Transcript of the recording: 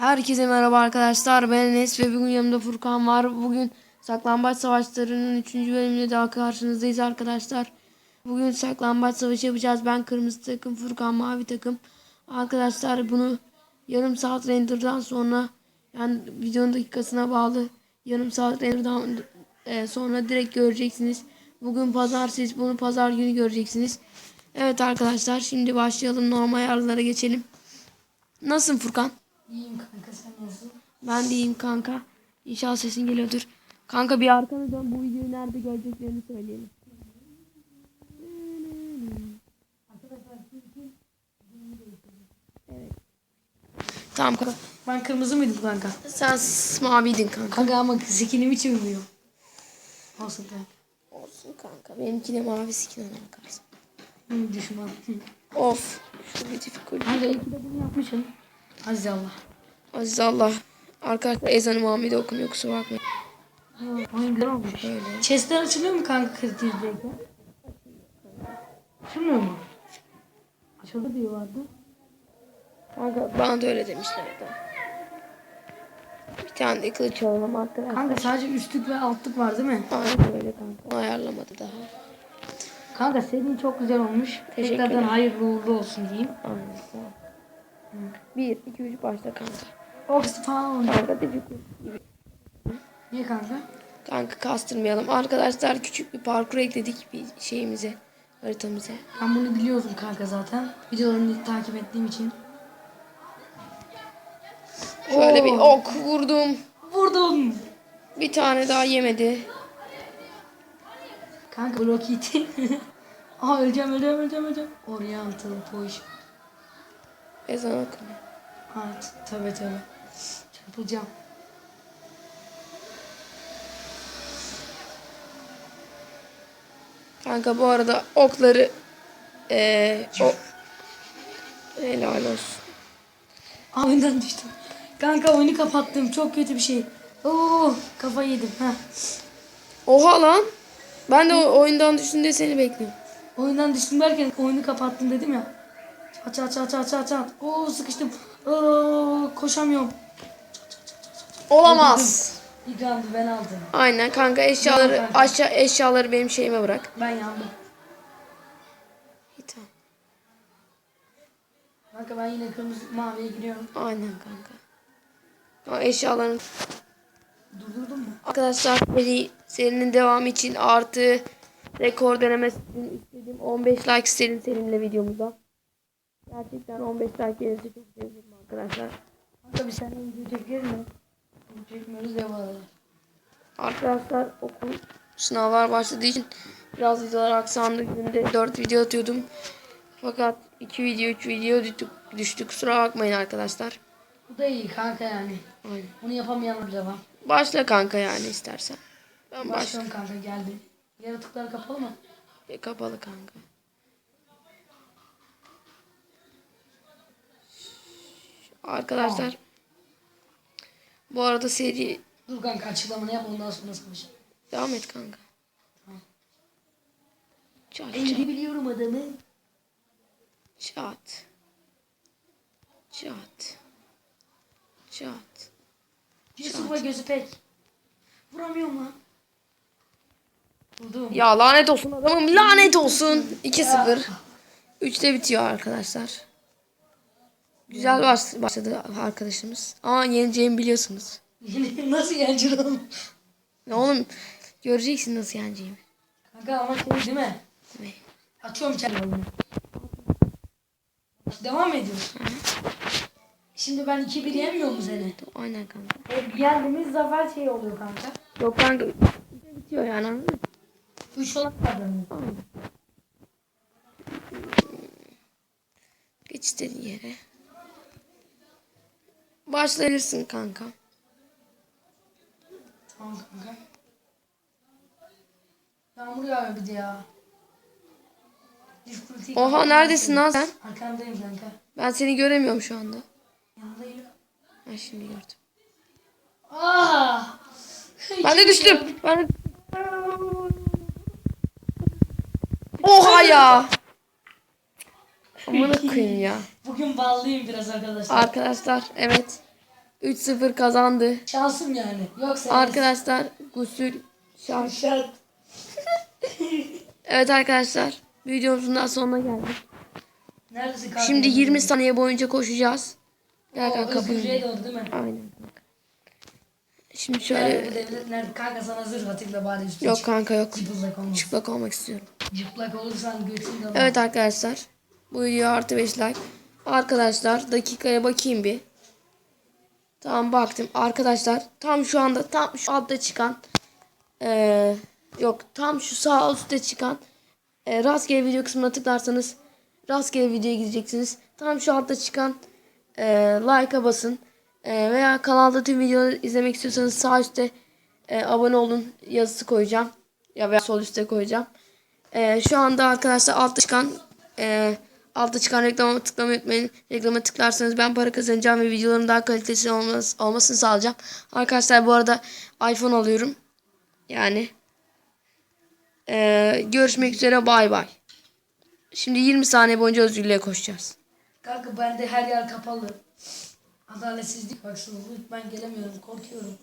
Herkese merhaba arkadaşlar. Ben Enes ve bugün yanımda Furkan var. Bugün Saklambaç Savaşları'nın 3. bölümünde daha karşınızdayız arkadaşlar. Bugün saklambaç savaşı yapacağız. Ben kırmızı takım, Furkan mavi takım. Arkadaşlar bunu yarım saat renderdan sonra yani videonun dakikasına bağlı yarım saat renderdan e, sonra direkt göreceksiniz. Bugün pazar siz bunu pazar günü göreceksiniz. Evet arkadaşlar şimdi başlayalım normal ayarlara geçelim. Nasılsın Furkan? İyiyim kanka sen nasılsın? Ben de iyiyim kanka. İnşallah sesin geliyordur. Kanka bir arkana dön bu videoyu nerede göreceklerini söyleyelim. Evet. Tamam kanka. Ben kırmızı mıydım kanka? Sen maviydin kanka. Kanka ama skinim hiç uymuyor. Olsun kanka. Olsun kanka. Benimki de mavi skin ona bakarsın. Düşman. Of. Şu difficult. Kanka iyi ki de bunu yapmışsın. Aziz Allah. Aziz Allah. Arkadaşlar ezanı Muhammed'i okumuyor kusura bakmayın. Ha, Oyun güzel olmuş. Öyle. Chestler açılıyor mu kanka kritizdeyken? Açılmıyor mu? Açıldı diyorlardı. Kanka bana da öyle demişlerdi. Bir tane de kılıç alalım arkadaşlar. Kanka sadece üstlük ve altlık var değil mi? Aynen öyle kanka. Onu ayarlamadı daha. Kanka senin çok güzel olmuş. Teşekkür Tekrardan ederim. hayırlı uğurlu olsun diyeyim. Aynen. Bir, iki, üç başla kanka. Oxfam. Kanka difficult. Niye kanka? Kanka kastırmayalım. Arkadaşlar küçük bir parkur ekledik bir şeyimize. Haritamıza. Ben bunu biliyordum kanka zaten. Videolarını takip ettiğim için. Şöyle Oo. bir ok vurdum. Vurdum. Bir tane daha yemedi. Kanka blok iti. Aa öleceğim öleceğim öleceğim öleceğim. Oriental push. Ezan okunuyor. Ha t- tövbe tövbe. Çarpılacağım. Kanka bu arada okları eee o helal olsun. Aa oyundan düştüm. Kanka oyunu kapattım. Çok kötü bir şey. Oo kafa yedim. Ha. Oha lan. Ben de oyundan düştüm diye seni bekliyorum. Oyundan düştüm derken oyunu kapattım dedim ya. Çat çat çat çat çat çat. Oo sıkıştım. Oo koşamıyorum. Olamaz. İlk ben aldım. Aynen kanka eşyaları aşağı eşyaları benim şeyime bırak. Ben yandım. İyi tamam. Kanka ben yine kırmızı maviye giriyorum. Aynen kanka. Kanka eşyaların Durdurdun mu? Arkadaşlar seri, serinin devamı için artı rekor denemesi için istedim. 15 like istedim seninle videomuza. Gerçekten 15 like gelirse çok sevinirim arkadaşlar. Kanka bir sene video çekelim mi? Çekmiyoruz ya. Arkadaşlar okul sınavlar başladığı için biraz videolar aksandı. Günde 4 video atıyordum. Fakat 2 video 3 video düştü, düştü. Kusura bakmayın arkadaşlar. Bu da iyi kanka yani. Aynen. Bunu yapamayanlar bile var. Başla kanka yani istersen. Ben. Başlıyorum kanka geldi. Yaratıklar kapalı mı? E, kapalı kanka. Arkadaşlar bu arada seri Dur kanka açıklamanı yap ondan sonra savaşalım. devam et kanka. Çat Ben çat de biliyorum adamı. çat. Çat. Çat. Yusuf'a gözü pek. Vuramıyorum lan. Vurdum. Ya lanet olsun adamım lanet olsun. 2-0. 3'te bitiyor arkadaşlar. Güzel baş- başladı arkadaşımız. Ama yeneceğimi biliyorsunuz. Nasıl yeneceksin oğlum? Ne oğlum göreceksin nasıl yeneceğimi. Kanka ama şey değil mi? Ne? Açıyorum kendi oyunu. Devam ediyorum. Şimdi ben 2-1 yemiyor mu seni? Aynen kanka. Hep yendiğimiz zafer şey oluyor kanka. Yok kanka. bitiyor yani anladın mı? 3 olan kazanıyor. Aynen. Geç istediğin yere. Başlayırsın kanka. Tamam kanka. Yağmur yağıyor bir de ya. Difficulty Oha neredesin lan sen? Arkandayım kanka. Ben seni göremiyorum şu anda. Yanındayım. Ben şimdi gördüm. Aa! Ben de düştüm. Ben de... Oha ya. Amına koyayım ya. Bugün ballıyım biraz arkadaşlar. Arkadaşlar evet. 3-0 kazandı. Şansım yani. Yoksa Arkadaşlar gusül şart. şart. Evet arkadaşlar videomuzun daha sonuna geldik. Neredesin kanka? Şimdi 20 saniye boyunca koşacağız. Gel kanka kapıyı. Özgürlüğe doğru değil mi? Aynen. Şimdi Nerede şöyle bu devlet nerede? Kanka sana zırh atayım da bari üstüne yok kanka yok. Çıplak olmaz. Çıplak olmak istiyorum. Çıplak olursan götün de Evet arkadaşlar. Bu video artı 5 like. Arkadaşlar dakikaya bakayım bir. Tamam baktım. Arkadaşlar tam şu anda tam şu altta çıkan eee, yok tam şu sağ üstte çıkan eee, rastgele video kısmına tıklarsanız rastgele videoya gideceksiniz. Tam şu altta çıkan eee like'a basın. Eee, veya kanalda tüm videoları izlemek istiyorsanız sağ üstte eee, abone olun yazısı koyacağım. Ya veya sol üstte koyacağım. Ee, şu anda arkadaşlar altta çıkan e, altta çıkan reklama tıklamayı unutmayın. Reklama tıklarsanız ben para kazanacağım ve videoların daha kaliteli olması, olmasını sağlayacağım. Arkadaşlar bu arada iPhone alıyorum. Yani. Ee, görüşmek üzere bay bay. Şimdi 20 saniye boyunca özgürlüğe koşacağız. Kanka bende her yer kapalı. Adaletsizlik baksana. Ben gelemiyorum. Korkuyorum.